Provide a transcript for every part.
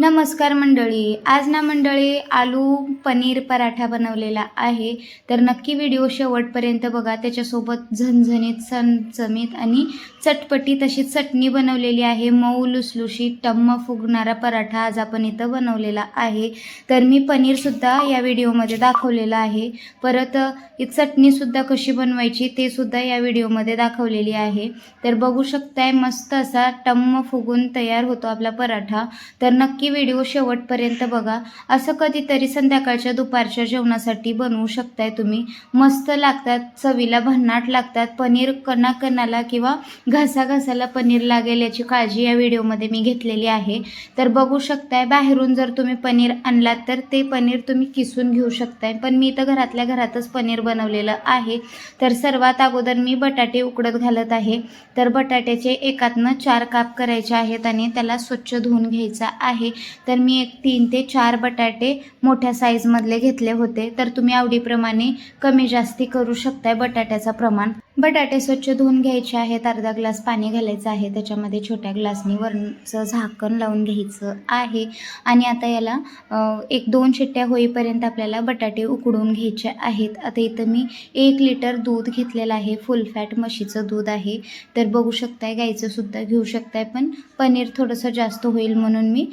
नमस्कार मंडळी. आज ना मंडळी आलू पनीर पराठा बनवलेला आहे. तर नक्की व्हिडिओ शेवटपर्यंत बघा. त्याच्यासोबत झणझणीत चमचमीत आणि चटपटी अशी चटणी बनवलेली आहे. मऊ लुसलुशीत टम्म फुगणारा पराठा आज आपण इथं बनवलेला आहे. तर मी पनीरसुद्धा या व्हिडिओमध्ये दाखवलेलं आहे. परत ही चटणीसुद्धा कशी बनवायची ते सुद्धा या व्हिडिओमध्ये दाखवलेली आहे. तर बघू शकताय मस्त असा टम्म फुगून तयार होतो आपला पराठा. तर नक्की व्हिडिओ शेवटपर्यंत बघा. असं कधीतरी संध्याकाळच्या दुपारच्या जेवणासाठी बनवू शकताय तुम्ही. मस्त लागतात चवीला भन्नाट लागतात. पनीर कणाकणाला किंवा घासा घासाला पनीर लागेल याची काळजी या व्हिडिओमध्ये मी घेतलेली आहे. तर बघू शकताय बाहेरून जर तुम्ही पनीर आणलात तर ते पनीर तुम्ही किसून घेऊ शकताय. पण मी तर घरातल्या घरातच पनीर बनवलेलं आहे. तर सर्वात अगोदर मी बटाटे उकडत घालत आहे. तर बटाट्याचे एकातनं चार काप करायचे आहेत आणि त्याला स्वच्छ धुवून घ्यायचा आहे. तर मी एक तीन ते चार बटाटे मोठ्या साईजमधले घेतले होते. तर तुम्ही आवडीप्रमाणे कमी जास्ती करू शकताय बटाट्याचं प्रमाण. बटाटे स्वच्छ धुवून घ्यायचे आहेत. अर्धा ग्लास पाणी घालायचं आहे. त्याच्यामध्ये छोट्या ग्लासनी वरचं झाकण लावून घ्यायचं आहे. आणि आता याला एक दोन शिट्ट्या होईपर्यंत आपल्याला बटाटे उकडून घ्यायचे आहेत. आता इथं मी एक लिटर दूध घेतलेलं आहे. फुल फॅट म्हशीचं दूध आहे. तर बघू शकताय गाईचं सुद्धा घेऊ शकताय. पण पनीर थोडंसं जास्त होईल म्हणून मी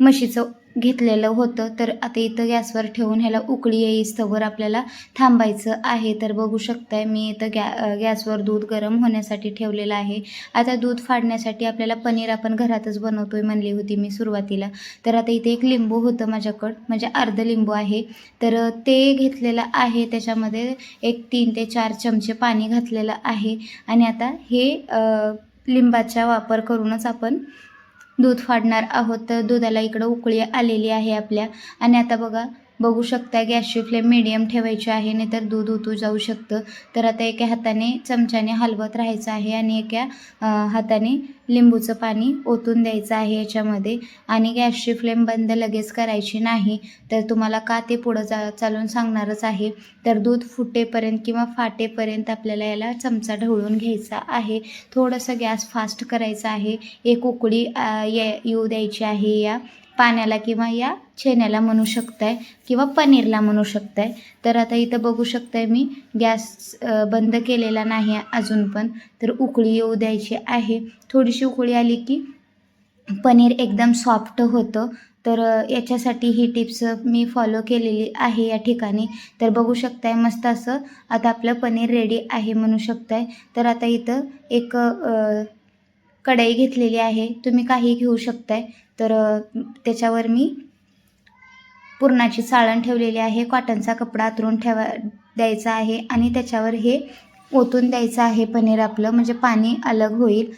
म्हशीचं घेतलेलं होतं. तर आता इथं गॅसवर ठेवून ह्याला उकळी येईस्तवर आपल्याला थांबायचं आहे. तर बघू शकताय मी इथं गॅ गॅसवर दूध गरम होण्यासाठी ठेवलेलं आहे. आता दूध फाडण्यासाठी आपल्याला पनीर आपण घरातच बनवतोय म्हणली होती मी सुरुवातीला. तर आता इथे एक लिंबू होतं माझ्याकडं. म्हणजे अर्ध लिंबू आहे. तर ते घेतलेलं आहे. त्याच्यामध्ये एक तीन ते चार चमचे पाणी घातलेलं आहे. आणि आता हे लिंबाचा वापर करूनच आपण दूध फाडणार आहोत. तर दुधाला इकडं उकळी आलेली आहे आपल्या. आणि आता बघा बघू शकता गॅसची फ्लेम मिडियम ठेवायची आहे नाहीतर दूध उतू जाऊ शकतं. तर आता एका हाताने चमच्याने हलवत राहायचं आहे आणि एका हाताने लिंबूचं पाणी ओतून द्यायचं आहे याच्यामध्ये. आणि गॅसची फ्लेम बंद लगेच करायची नाही तर तुम्हाला का ते पुढं जा चालून सांगणारच आहे. तर दूध फुटेपर्यंत किंवा फाटेपर्यंत आपल्याला याला चमचा ढवळून घ्यायचा आहे. थोडंसं गॅस फास्ट करायचा आहे. एक उकळी ये येऊ द्यायची आहे या पाण्याला किंवा या छेण्याला म्हणू शकताय किंवा पनीरला म्हणू शकताय. तर आता इथं बघू शकताय मी गॅस बंद केलेला नाही अजून पण. तर उकळी येऊ द्यायची आहे. थोडीशी उकळी आली की पनीर एकदम सॉफ्ट होतं. तर याच्यासाठी ही टिप्स मी फॉलो केलेली आहे या ठिकाणी. तर बघू शकताय मस्त असं आता आपलं पनीर रेडी आहे म्हणू शकताय. तर आता इथं एक कढई घेतलेली आहे. तुम्ही काही घेऊ शकताय. तर त्याच्यावर मी पुरणाची चाळण ठेवलेली आहे कॉटनचा कपडा आतरून ठेवा द्यायचा आहे आणि त्याच्यावर हे ओतून द्यायचं आहे पनीर आपलं म्हणजे पाणी अलग होईल.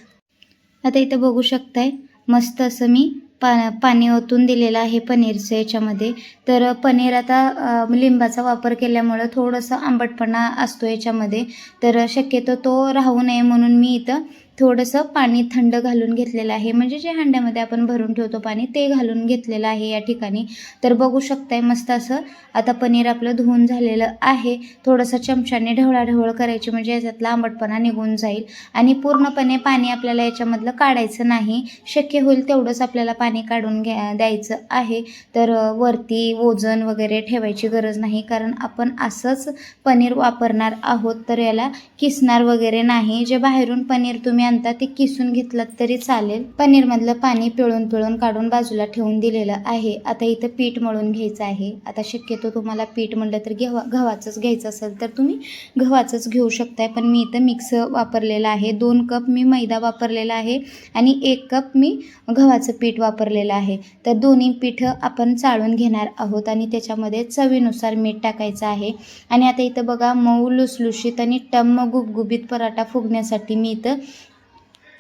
आता इथं बघू शकताय मस्त असं मी पा पाणी ओतून दिलेलं आहे पनीरचं याच्यामध्ये. तर पनीर आता लिंबाचा वापर केल्यामुळं थोडंसं आंबटपणा असतो याच्यामध्ये. तर शक्यतो तो राहू नये म्हणून मी इथं थोडंसं पाणी थंड घालून घेतलेलं आहे. म्हणजे जे हांड्यामध्ये आपण भरून ठेवतो पाणी ते घालून घेतलेलं आहे या ठिकाणी. तर बघू शकताय मस्त असं आता पनीर आपलं धुवून झालेलं आहे. थोडंसं चमच्याने ढवळाढवळ करायची म्हणजे याच्यातला आंबटपणा निघून जाईल. आणि पूर्णपणे पाणी आपल्याला याच्यामधलं काढायचं नाही. शक्य होईल तेवढंच आपल्याला पाणी काढून घ्या द्यायचं आहे. तर वरती वजन वगैरे ठेवायची गरज नाही कारण आपण असंच पनीर वापरणार आहोत. तर याला किसणार वगैरे नाही. जे बाहेरून पनीर तुम्ही आणता ते किसून घेतलं तरी चालेल. पनीरमधलं पाणी पिळून पिळून काढून बाजूला ठेवून दिलेलं आहे. आता इथं पीठ मळून घ्यायचं आहे. आता शक्यतो तुम्हाला पीठ म्हणलं तर गव्हा गव्हाचंच घ्यायचं असेल तर तुम्ही गव्हाचंच घेऊ शकताय. पण मी इथं मिक्स वापरलेलं आहे. दोन कप मी मैदा वापरलेला आहे आणि एक कप मी गव्हाचं पीठ वापरलेलं आहे. तर दोन्ही पीठं आपण चाळून घेणार आहोत आणि त्याच्यामध्ये चवीनुसार मीठ टाकायचं आहे. आणि आता इथं बघा मऊ लुसलुशीत आणि टम्म गुबगुबीत पराठा फुगण्यासाठी मी इथं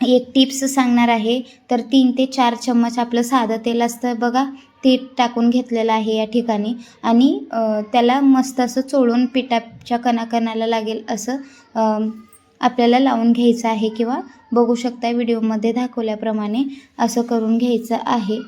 एक टिप्स सांगणार आहे. तर तीन ते चार चम्मच आपलं साधं तेल असतं बघा. ते टाकून घेतलेलं आहे या ठिकाणी. आणि त्याला मस्त असं चोळून पिठाच्या कणाकणाला लागेल असं आपल्याला लावून घ्यायचं आहे किंवा बघू शकता व्हिडिओमध्ये दाखवल्याप्रमाणे असं करून घ्यायचं आहे.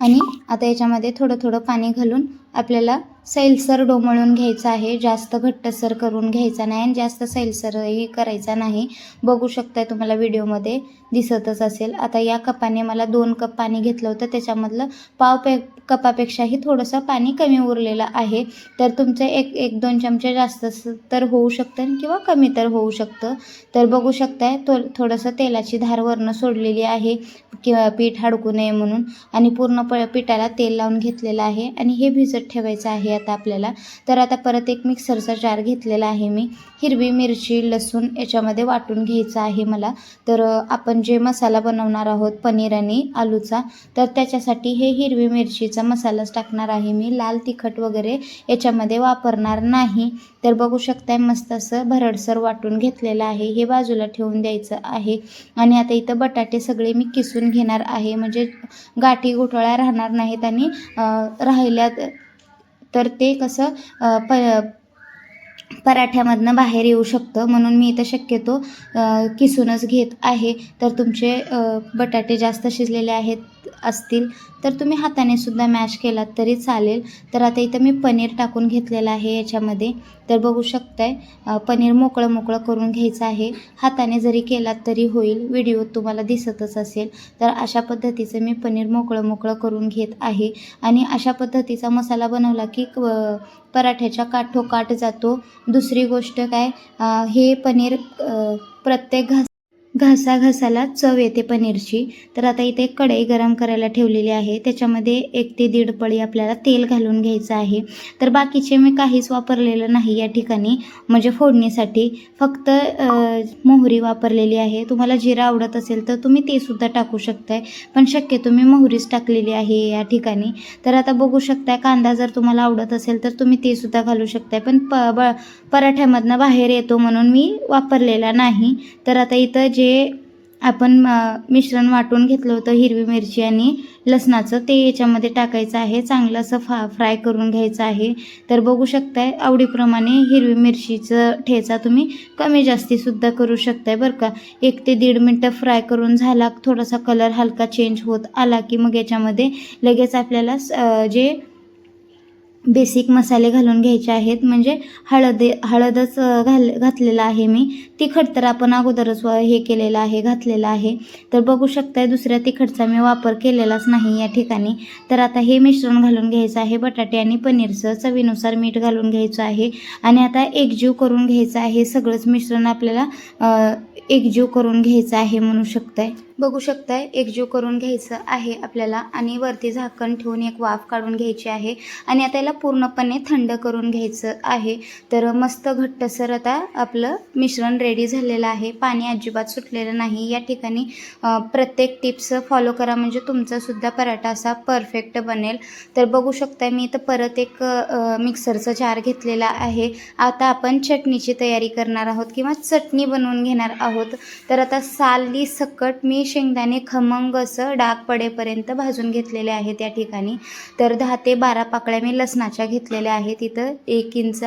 आणि आता याच्यामध्ये थोडं थोडं पाणी घालून आपल्याला सैलसर डोमळून घ्यायचं आहे. जास्त घट्टसर करून घ्यायचा नाही आणि जास्त सैलसरही करायचा नाही. बघू शकताय तुम्हाला व्हिडिओमध्ये दिसतच असेल. आता या कपाने मला दोन कप पाणी घेतलं होतं. त्याच्यामधलं पाव पे कपापेक्षाही थोडंसं पाणी कमी उरलेलं आहे. तर तुमचं एक एक दोन चमचे जास्त तर होऊ शकतं किंवा कमी तर होऊ शकतं. तर बघू शकताय तो थोडंसं तेलाची धार वरनं सोडलेली आहे. किंवा पीठ हडकू नये म्हणून. आणि पूर्ण प पिठाला तेल लावून घेतलेलं आहे. आणि हे भिजत ठेवायचं आहे आता आपल्याला. तर आता परत एक मिक्सरचा जार घेतलेला आहे मी. हिरवी मिरची लसूण याच्यामध्ये वाटून घ्यायचं आहे मला. तर आपण जे मसाला बनवणार आहोत पनीर आणि आलूचा तर त्याच्यासाठी हे हिरवी मिरचीचा मसालाच टाकणार आहे मी. लाल तिखट वगैरे याच्यामध्ये वापरणार नाही. तर बघू शकताय मस्त असं भरडसर वाटून घेतलेलं आहे. हे बाजूला ठेवून द्यायचं आहे. आणि आता इथं बटाटे सगळे मी किसून घेणार आहे. म्हणजे गाठी गुठळ्या राहणार नाहीत आणि राहिल्यात राहिल्या तर ते कसं प पराठ्यामधनं बाहेर येऊ शकतं. म्हणून मी इथं शक्यतो किसूनच घेत आहे. तर तुमचे बटाटे जास्त शिजलेले आहेत. असतील तर तुम्ही हाताने सुद्धा मॅश केलात तरी चालेल. तर आता इथं मी पनीर टाकून घेतलेलं आहे याच्यामध्ये. तर बघू शकताय पनीर मोकळं मोकळं करून घ्यायचं आहे. हाताने जरी केलात तरी होईल. व्हिडिओ तुम्हाला दिसतच असेल. तर अशा पद्धतीचं मी पनीर मोकळं मोकळं करून घेत आहे. आणि अशा पद्धतीचा मसाला बनवला की क- पराठ्याच्या काठोकाठ जातो. दुसरी गोष्ट काय हे पनीर प्रत्येक घास घासाघासाला चव येते पनीरची. तर आता इथे कढई गरम करायला ठेवलेली आहे. त्याच्यामध्ये एक ते दीड पळी आपल्याला तेल घालून घ्यायचं आहे. तर बाकीचे मी काहीच वापरलेलं नाही या ठिकाणी. म्हणजे फोडणीसाठी. फक्त मोहरी वापरलेली आहे. तुम्हाला जिरा आवडत असेल तर तुम्ही ते सुद्धा टाकू शकताय. पण शक्यतो मी मोहरीच टाकलेली आहे या ठिकाणी. तर आता बघू शकताय कांदा जर तुम्हाला आवडत असेल तर तुम्ही ते सुद्धा घालू शकताय. पण प ब पराठ्यामधनं बाहेर येतो म्हणून मी वापरलेला नाही. तर आता इथं जे आपण मिश्रण वाटून घेतलं होतं हिरवी मिरची आणि लसणाचं. ते याच्यामध्ये टाकायचं आहे. चांगलं असं फा फ्राय करून घ्यायचं आहे. तर बघू शकताय आवडीप्रमाणे हिरवी मिरचीचं ठेचा तुम्ही कमी जास्तीसुद्धा करू शकताय बरं का. एक ते दीड मिनटं फ्राय करून झाला थोडासा कलर हलका चेंज होत आला की मग याच्यामध्ये लगेच आपल्याला स- जे बेसिक मसाले घालून घ्यायचे आहेत. म्हणजे हळद हळदच घाल घातलेलं आहे मी. तिखट तर आपण अगोदरच व- हे केलेलं आहे घातलेलं आहे. तर बघू शकताय दुसऱ्या तिखटचा मी वापर केलेलाच नाही या ठिकाणी. तर आता हे मिश्रण घालून घ्यायचं आहे बटाटे आणि पनीरचं चवीनुसार मीठ घालून घ्यायचं आहे. आणि आता एकजीव करून घ्यायचं आहे सगळंच मिश्रण आपल्याला एकजीव करून घ्यायचं आहे म्हणू शकताय. बघू शकताय एकजीव करून घ्यायचं आहे आपल्याला आणि वरती झाकण ठेवून एक वाफ काढून घ्यायची आहे आणि आता याला पूर्णपणे थंड करून घ्यायचं आहे. तर मस्त घट्टसर आता आपलं मिश्रण रेडी झालेलं आहे. पाणी अजिबात सुटलेलं नाही. या ठिकाणी प्रत्येक टिप्स फॉलो करा. म्हणजे तुमचासुद्धा पराठा असा परफेक्ट बनेल. तर बघू शकताय मी इथं परत एक मिक्सरचा जार घेतलेला आहे. आता आपण चटणीची तयारी करणार आहोत किंवा चटणी बनवून घेणार आहोत. तर आता साली सकट मी शेंगदाणे खमंग असं डाग पडेपर्यंत भाजून घेतलेले आहेत या ठिकाणी. तर दहा ते बारा पाकळ्या मी लसणाच्या घेतलेल्या आहेत. इथं एक इंच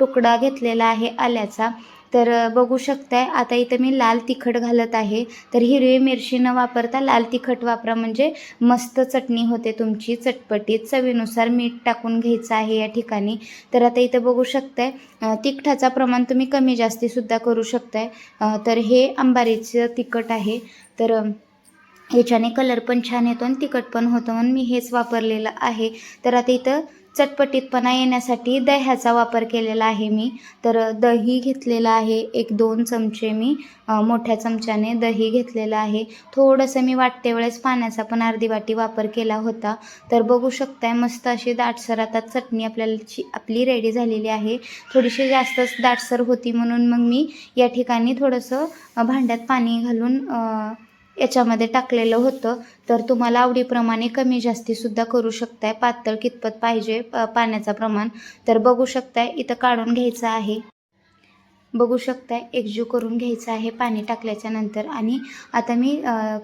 तुकडा घेतलेला आहे आल्याचा. तर बघू शकताय. आता इथं मी लाल तिखट घालत आहे. तर हिरवी मिरची न वापरता लाल तिखट वापरा. म्हणजे मस्त चटणी होते तुमची. चटपटीत चवीनुसार मीठ टाकून घ्यायचं आहे या ठिकाणी. तर आता इथं बघू शकताय अ, तिखटाचं प्रमाण तुम्ही कमी जास्तीसुद्धा करू शकताय. तर हे अंबारीचं तिखट आहे. तर याच्याने कलर पण छान येतो आणि तिखट पण होतं म्हणून मी हेच वापरलेलं आहे. तर आता इथं चटपटीतपणा येण्यासाठी दह्याचा वापर केलेला आहे मी. तर दही घेतलेलं आहे एक दोन चमचे मी. मोठ्या चमच्याने दही घेतलेलं आहे. थोडंसं मी वाटते वेळेस पाण्याचा पण अर्धी वाटी वापर केला होता. तर बघू शकताय मस्त अशी दाटसर आता चटणी आपल्याला आपली रेडी झालेली आहे. थोडीशी जास्तच दाटसर होती म्हणून मग मी या ठिकाणी थोडंसं भांड्यात पाणी घालून याच्यामध्ये टाकलेलं होतं. तर तुम्हाला आवडीप्रमाणे कमी जास्तीसुद्धा करू शकताय. पातळ कितपत पाहिजे प- पाण्याचं प्रमाण. तर बघू शकताय इथं काढून घ्यायचं आहे. बघू शकताय. एकजीव करून घ्यायचं आहे पाणी टाकल्याच्या नंतर. आणि आता मी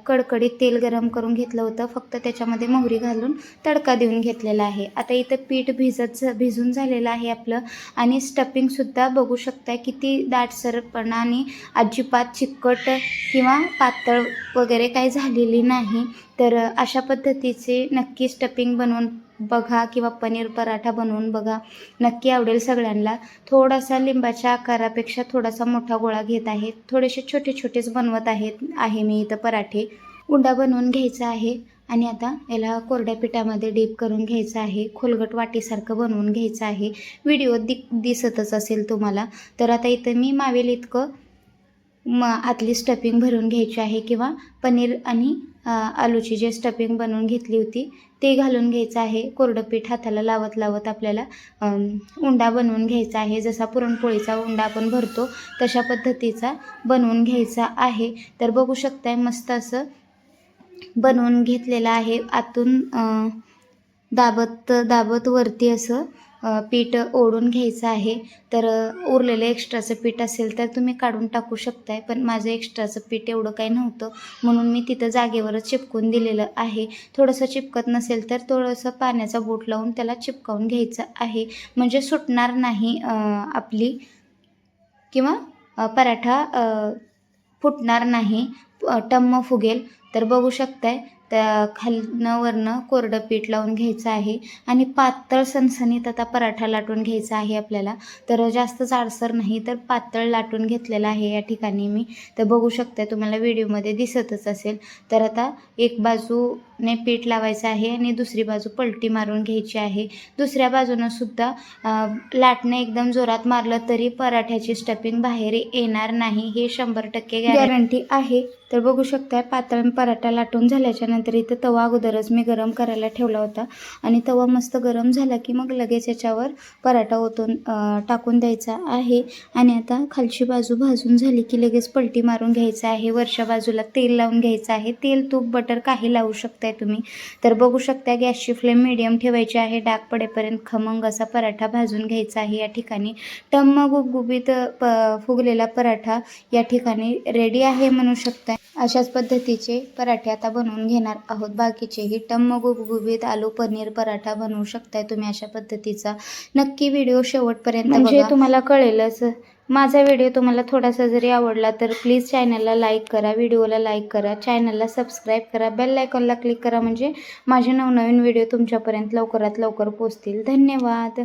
कडकडीत तेल गरम करून घेतलं होतं. फक्त त्याच्यामध्ये मोहरी घालून तडका देऊन घेतलेला आहे. आता इथं पीठ भिजत भिजून झालेलं आहे आपलं. आणि स्टफिंगसुद्धा बघू शकताय किती दाटसरपणा आणि अजिबात चिकट किंवा पातळ वगैरे काही झालेली नाही. तर अशा पद्धतीचे नक्की स्टफिंग बनवून बघा किंवा पनीर पराठा बनवून बघा. नक्की आवडेल सगळ्यांना. थोडासा लिंबाच्या आकारापेक्षा थोडासा मोठा गोळा घेत आहे. थोडेसे छोटे छोटेच बनवत आहेत आहे मी इथं पराठे. उंडा बनवून घ्यायचा आहे आणि आता याला कोरड्या पिठामध्ये डीप करून घ्यायचं आहे. खोलगट वाटीसारखं बनवून घ्यायचं आहे. व्हिडिओ दि दिसतच असेल तुम्हाला. तर आता इथं मी मावेल इतकं. म आतली स्टफिंग भरून घ्यायची आहे किंवा पनीर आणि आलूची जे स्टफिंग बनवून घेतली होती ते घालून घ्यायचं आहे. कोरडं पीठ हाताला लावत लावत आपल्याला उंडा बनवून घ्यायचा आहे. जसा पुरणपोळीचा उंडा आपण भरतो तशा पद्धतीचा बनवून घ्यायचा आहे. तर बघू शकताय मस्त असं बनवून घेतलेलं आहे. आतून दाबत दाबत वरती असं पीठ ओढून घ्यायचं आहे. तर उरलेलं एक्स्ट्राचं पीठ असेल तर तुम्ही काढून टाकू शकताय. पण माझं एक्स्ट्राचं पीठ एवढं काही नव्हतं. म्हणून मी तिथं जागेवरच चिपकून दिलेलं आहे. थोडंसं चिपकत नसेल तर थोडंसं पाण्याचा बोट लावून त्याला चिपकावून घ्यायचं आहे. म्हणजे सुटणार नाही आपली किंवा पराठा फुटणार नाही. टम्म फुगेल. तर बघू शकताय त्या खालनं वरनं कोरडं पीठ लावून घ्यायचं आहे आणि पातळ सणसणीत आता पराठा लाटून घ्यायचा आहे आपल्याला. तर जास्त जाडसर नाही तर पातळ लाटून घेतलेला आहे या ठिकाणी मी. तर बघू शकते तुम्हाला व्हिडिओमध्ये दिसतच असेल. तर आता एक बाजूने पीठ लावायचं आहे आणि दुसरी बाजू पलटी मारून घ्यायची आहे. दुसऱ्या बाजूनं सुद्धा लाटणं एकदम जोरात मारलं तरी पराठ्याची स्टफिंग बाहेर येणार नाही. हे शंभर टक्के गॅरंटी आहे. तर बघू शकताय पातळ पराठा लाटून झाल्याच्यानंतर इथं तवा अगोदरच मी गरम करायला ठेवला होता. आणि तवा मस्त गरम झाला की मग लगेच याच्यावर पराठा ओतून टाकून द्यायचा आहे. आणि आता खालची बाजू भाजून झाली की लगेच पलटी मारून घ्यायचं आहे. वरच्या बाजूला तेल लावून घ्यायचं आहे. तेल तूप बटर काही लावू शकताय तुम्ही. तर बघू शकता गॅसची फ्लेम मिडियम ठेवायची आहे. डाग पडेपर्यंत खमंग असा पराठा भाजून घ्यायचा आहे या ठिकाणी. टम्म गुबगुबीत प फुगलेला पराठा या ठिकाणी रेडी आहे म्हणू शकताय. अशाच पद्धतीचे पराठे आता बनवून घेणार आहोत. बाकीचेही टम्म गुबगुबीत आलू पनीर पराठा बनवू शकताय तुम्ही अशा पद्धतीचा. नक्की व्हिडिओ शेवटपर्यंत म्हणजे तुम्हाला कळेलच. माझा व्हिडिओ तुम्हाला थोडासा जरी आवडला तर प्लीज चॅनलला लाईक करा व्हिडिओला लाईक करा चॅनलला सबस्क्राईब करा बेल आयकॉनला क्लिक करा म्हणजे माझे नवनवीन व्हिडिओ तुमच्यापर्यंत लवकरात लवकर पोचतील धन्यवाद.